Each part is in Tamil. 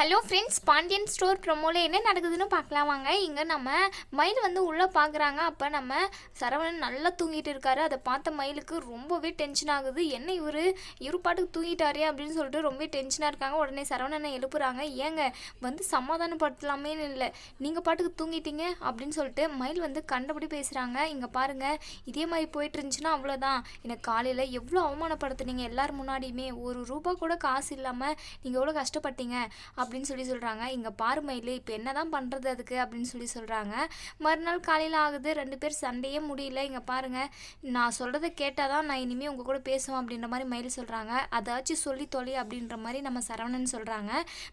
ஹலோ ஃப்ரெண்ட்ஸ் பாண்டியன் ஸ்டோர் ப்ரொமோவில் என்ன நடக்குதுன்னு பார்க்கலாம். வாங்க இங்கே நம்ம மயில் வந்து உள்ளே பார்க்குறாங்க அப்போ நம்ம சரவணன் நல்லா தூங்கிட்டு இருக்காரு. அதை பார்த்த மயிலுக்கு ரொம்பவே டென்ஷன் ஆகுது. என்ன இவர்? இவரு பாட்டுக்கு தூங்கிட்டாரே அப்படின்னு சொல்லிட்டு ரொம்பவே டென்ஷனாக இருக்காங்க. உடனே சரவணனை எழுப்புறாங்க. ஏங்க வந்து சமாதானப்படுத்தலாமே இல்லை. நீங்கள் பாட்டுக்கு தூங்கிட்டீங்க அப்படின்னு சொல்லிட்டு மயில் வந்து கண்டபடி பேசுகிறாங்க இங்கே பாருங்கள் இதே மாதிரி போயிட்டு இருந்துச்சுன்னா அவ்வளோதான் எனக்கு காலையில் எவ்வளோ அவமானப்படுத்துனீங்க எல்லார் முன்னாடியுமே. ஒரு ரூபா கூட காசு இல்லாமல் நீங்கள் எவ்வளோ கஷ்டப்பட்டீங்க. அப்படின்னு சொல்லி சொல்கிறாங்க இங்கே பாரு மயில் இப்போ என்ன தான் பண்ணுறது அதுக்கு அப்படின்னு சொல்லி சொல்கிறாங்க மறுநாள் காலையில் ஆகுது. ரெண்டு பேர் சண்டையே முடியல. இங்கே பாருங்கள் நான் சொல்கிறத கேட்டால் தான் நான் இனிமேல் உங்கள் கூட பேசுவேன் அப்படின்ற மாதிரி மயில் சொல்கிறாங்க அதாச்சும் சொல்லி தொலை அப்படின்ற மாதிரி நம்ம சரவணன் சொல்கிறாங்க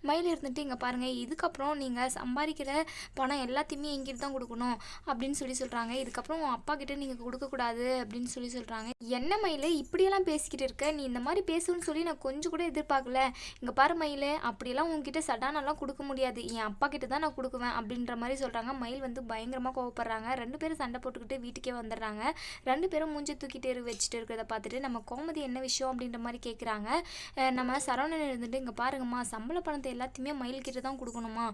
மயில் இருந்துட்டு இங்கே பாருங்கள் இதுக்கப்புறம் நீங்கள் சம்பாதிக்கிற பணம் எல்லாத்தையுமே எங்கிட்டு தான் கொடுக்கணும் அப்படின்னு சொல்லி சொல்கிறாங்க இதுக்கப்புறம் உன் அப்பா கிட்டே நீங்கள் கொடுக்கக்கூடாது அப்படின்னு சொல்லி சொல்கிறாங்க என்ன மயில்? இப்படியெல்லாம் பேசிக்கிட்டு இருக்க? நீ இந்த மாதிரி பேசுன்னு சொல்லி நான் கொஞ்சம் கூட எதிர்பார்க்கல. இங்கே பாரு மயில். அப்படியெல்லாம் உங்ககிட்ட சடானெல்லாம் கொடுக்க முடியாது. என் அப்பா கிட்ட தான் நான் கொடுக்குவேன் அப்படின்ற மாதிரி சொல்கிறாங்க மயில் வந்து பயங்கரமாக கோவப்படுறாங்க. ரெண்டு பேரும் சண்டை போட்டுக்கிட்டு வீட்டுக்கே வந்துடுறாங்க. ரெண்டு பேரும் மூஞ்சி தூக்கிட்டு வச்சுட்டு இருக்கிறத பார்த்துட்டு நம்ம கோமதி என்ன விஷயம் அப்படின்ற மாதிரி கேட்குறாங்க நம்ம சரவணன் இருந்துட்டு இங்கே பாருங்கம்மா சம்பள பணத்தை எல்லாத்தையுமே மயில்கிட்ட தான் கொடுக்கணுமா?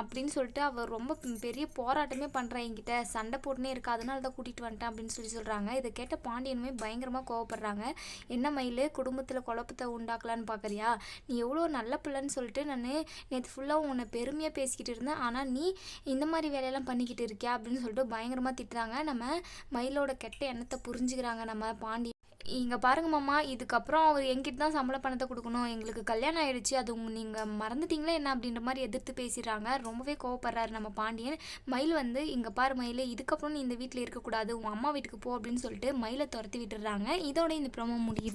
அப்படின்னு சொல்லிட்டு அவர் ரொம்ப பெரிய போராட்டமே பண்ணுறேன் என்கிட்ட. சண்டை போட்டுனே இருக்கா அதனால தான் கூட்டிகிட்டு வந்துட்டேன் அப்படின்னு சொல்லி சொல்கிறாங்க இதை கேட்ட பாண்டியனுமே பயங்கரமாக கோவப்படுறாங்க. என்ன மயில் குடும்பத்தில் குழப்பத்தை உண்டாக்கலான்னு பார்க்குறியா நீ எவ்வளோ நல்ல பிள்ளைன்னு சொல்லிட்டு நான் நேற்று ஃபுல்லாக உன்னை பெருமையாக பேசிக்கிட்டு இருந்தேன். ஆனால் நீ இந்த மாதிரி வேலையெல்லாம் பண்ணிக்கிட்டு இருக்கியா? அப்படின்னு சொல்லிட்டு பயங்கரமாக திட்டுறாங்க. நம்ம மயிலோட கெட்ட எண்ணத்தை புரிஞ்சுக்கிறாங்க நம்ம பாண்டி. இங்கே பாருங்க மாமா இதுக்கப்புறம் அவர் எங்கிட்ட தான் சம்பள பணத்தை கொடுக்கணும். எங்களுக்கு கல்யாணம் ஆயிடுச்சு. அது நீங்கள் மறந்துட்டீங்களா என்ன அப்படின்ற மாதிரி எதிர்த்து பேசிடுறாங்க. ரொம்பவே கோவப்படுறாரு நம்ம பாண்டியன். மயில் வந்து இங்கே பாரு மயில் இதுக்கப்புறம் நீ இந்த வீட்டில் இருக்கக்கூடாது. உன் அம்மா வீட்டுக்கு போ அப்படின்னு சொல்லிட்டு மயிலை துரத்தி விட்டுடுறாங்க. இதோட இந்த ப்ரோமோ முடியுது.